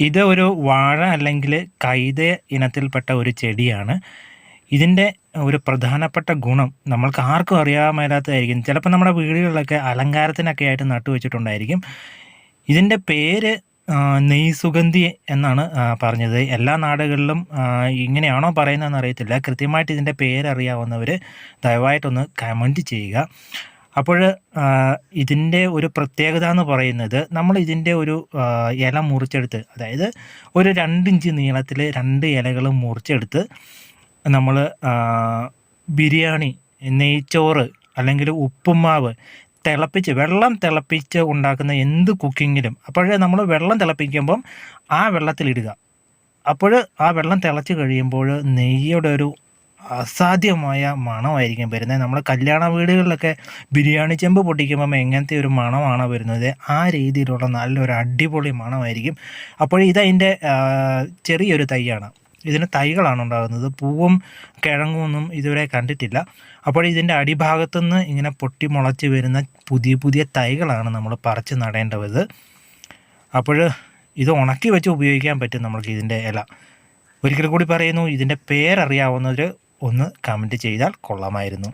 ഇത് ഒരു വാഴ അല്ലെങ്കിൽ കൈത ഇനത്തിൽപ്പെട്ട ഒരു ചെടിയാണ്. ഇതിന്റെ ഒരു പ്രധാനപ്പെട്ട ഗുണം നമ്മൾക്ക് ആർക്കും അറിയാൻ മേലാത്തതായിരിക്കും ചിലപ്പോൾ നമ്മുടെ വീടുകളിലൊക്കെ അലങ്കാരത്തിനൊക്കെ ആയിട്ട് നട്ടുവെച്ചിട്ടുണ്ടായിരിക്കും ഇതിന്റെ പേര് നെയ് നെയ്സുഗന്ധി എന്നാണ് പറഞ്ഞത്. എല്ലാ നാടുകളിലും ഇങ്ങനെയാണോ പറയുന്നതെന്ന് അറിയത്തില്ല. കൃത്യമായിട്ട് ഇതിന്റെ പേരറിയാവുന്നവർ ദയവായിട്ടൊന്ന് കമന്റ് ചെയ്യുക. അപ്പോൾ ഇതിന്റെ ഒരു പ്രത്യേകത എന്ന് പറയുന്നത് നമ്മൾ ഇതിന്റെ ഒരു ഇല മുറിച്ചെടുത്ത് അതായത് ഒരു രണ്ട് ഇഞ്ച് നീളത്തിൽ രണ്ട് ഇലകൾ മുറിച്ചെടുത്ത് നമ്മൾ ബിരിയാണി നെയ്ച്ചോറ് അല്ലെങ്കിൽ ഉപ്പുമാവ് തിളപ്പിച്ച് വെള്ളം തിളപ്പിച്ച് ഉണ്ടാക്കുന്ന എന്ത് കുക്കിങ്ങിലും അപ്പോഴേ നമ്മൾ വെള്ളം തിളപ്പിക്കുമ്പം ആ വെള്ളത്തിലിടുക. അപ്പോൾ ആ വെള്ളം തിളച്ച് കഴിയുമ്പോൾ നെയ്യുടെ ഒരു അസാധ്യമായ മണമായിരിക്കും വരുന്നത്. നമ്മുടെ കല്യാണ വീടുകളിലൊക്കെ ബിരിയാണി ചെമ്പ് പൊട്ടിക്കുമ്പം എങ്ങനത്തെ ഒരു മണമാണ് വരുന്നത്? ആ രീതിയിലുള്ള നല്ലൊരു അടിപൊളി മണമായിരിക്കും. അപ്പോൾ ഇതതിന്റെ ചെറിയൊരു തൈയാണ്. ഇതിന് തൈകളാണ് ഉണ്ടാകുന്നത്. പൂവും കിഴങ്ങും ഒന്നും ഇതുവരെ കണ്ടിട്ടില്ല. അപ്പോൾ ഇതിന്റെ അടിഭാഗത്തുനിന്ന് ഇങ്ങനെ പൊട്ടി മുളച്ച് വരുന്ന പുതിയ പുതിയ തൈകളാണ് നമ്മൾ പറിച്ച് നടേണ്ടത്. അപ്പോൾ ഇത് ഉണക്കി വെച്ച് ഉപയോഗിക്കാൻ പറ്റും നമ്മൾക്ക് ഇതിന്റെ ഇല. ഒരിക്കൽ കൂടി പറയുന്നു ഇതിന്റെ പേരറിയാവുന്നവർ ഒന്ന് കമന്റ് ചെയ്താൽ കൊള്ളാമായിരുന്നു.